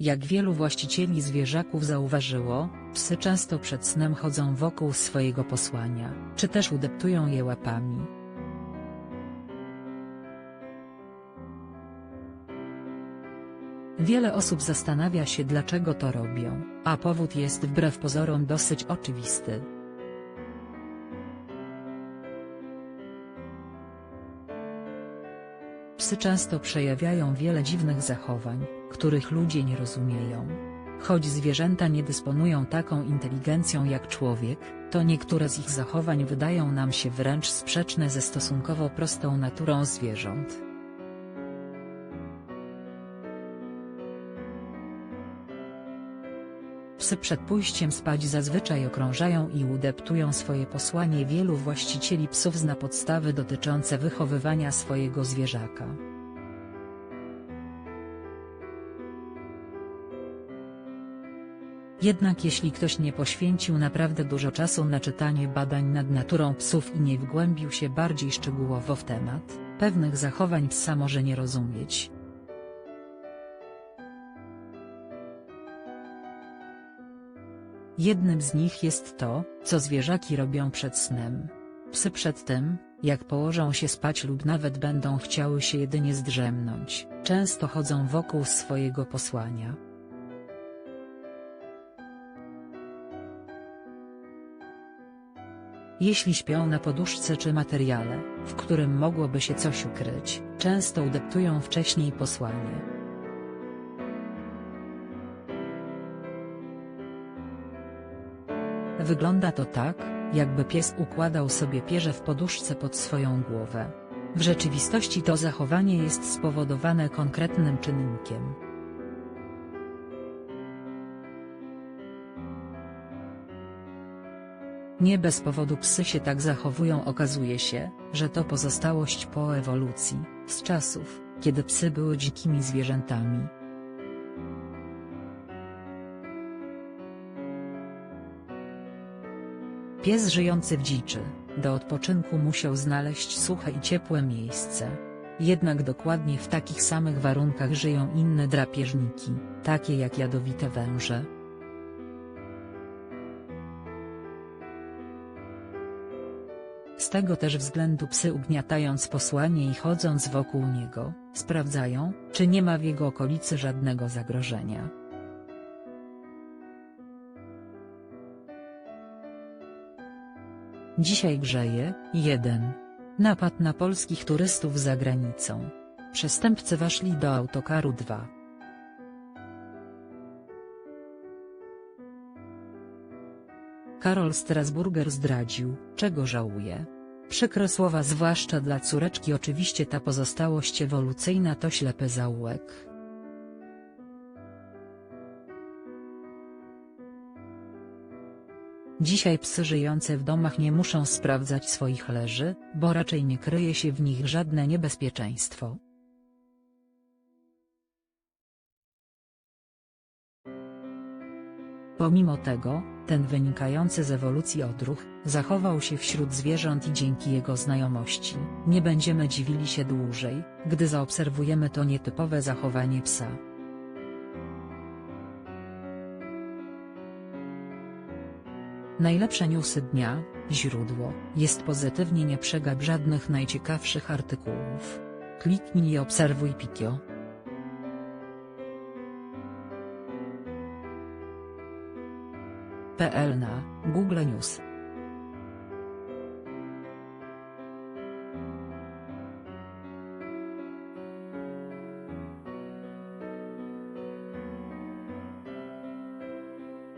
Jak wielu właścicieli zwierzaków zauważyło, psy często przed snem chodzą wokół swojego posłania, czy też udeptują je łapami. Wiele osób zastanawia się dlaczego to robią, a powód jest wbrew pozorom dosyć oczywisty. Psy często przejawiają wiele dziwnych zachowań, których ludzie nie rozumieją. Choć zwierzęta nie dysponują taką inteligencją jak człowiek, to niektóre z ich zachowań wydają nam się wręcz sprzeczne ze stosunkowo prostą naturą zwierząt. Psy przed pójściem spać zazwyczaj okrążają i udeptują swoje posłanie wielu właścicieli psów zna podstawy dotyczące wychowywania swojego zwierzaka. Jednak jeśli ktoś nie poświęcił naprawdę dużo czasu na czytanie badań nad naturą psów i nie wgłębił się bardziej szczegółowo w temat, pewnych zachowań psa może nie rozumieć. Jednym z nich jest to, co zwierzaki robią przed snem. Psy przed tym, jak położą się spać lub nawet będą chciały się jedynie zdrzemnąć, często chodzą wokół swojego posłania. Jeśli śpią na poduszce czy materiale, w którym mogłoby się coś ukryć, często udeptują wcześniej posłanie. Wygląda to tak, jakby pies układał sobie pierze w poduszce pod swoją głowę. W rzeczywistości to zachowanie jest spowodowane konkretnym czynnikiem. Nie bez powodu psy się tak zachowują okazuje się, że to pozostałość po ewolucji, z czasów, kiedy psy były dzikimi zwierzętami. Pies żyjący w dziczy, do odpoczynku musiał znaleźć suche i ciepłe miejsce. Jednak dokładnie w takich samych warunkach żyją inne drapieżniki, takie jak jadowite węże. Z tego też względu psy ugniatając posłanie i chodząc wokół niego, sprawdzają, czy nie ma w jego okolicy żadnego zagrożenia. Dzisiaj grzeje, 1. Napad na polskich turystów za granicą. Przestępcy weszli do autokaru 2. Karol Strasburger zdradził, czego żałuje. Przykre słowa zwłaszcza dla córeczki oczywiście ta pozostałość ewolucyjna to ślepy zaułek. Dzisiaj psy żyjące w domach nie muszą sprawdzać swoich leży, bo raczej nie kryje się w nich żadne niebezpieczeństwo. Pomimo tego, ten wynikający z ewolucji odruch, zachował się wśród zwierząt i dzięki jego znajomości, nie będziemy dziwili się dłużej, gdy zaobserwujemy to nietypowe zachowanie psa. Najlepsze newsy dnia, źródło, jest pozytywnie nie przegap żadnych najciekawszych artykułów. Kliknij i obserwuj Pikio. PL na Google News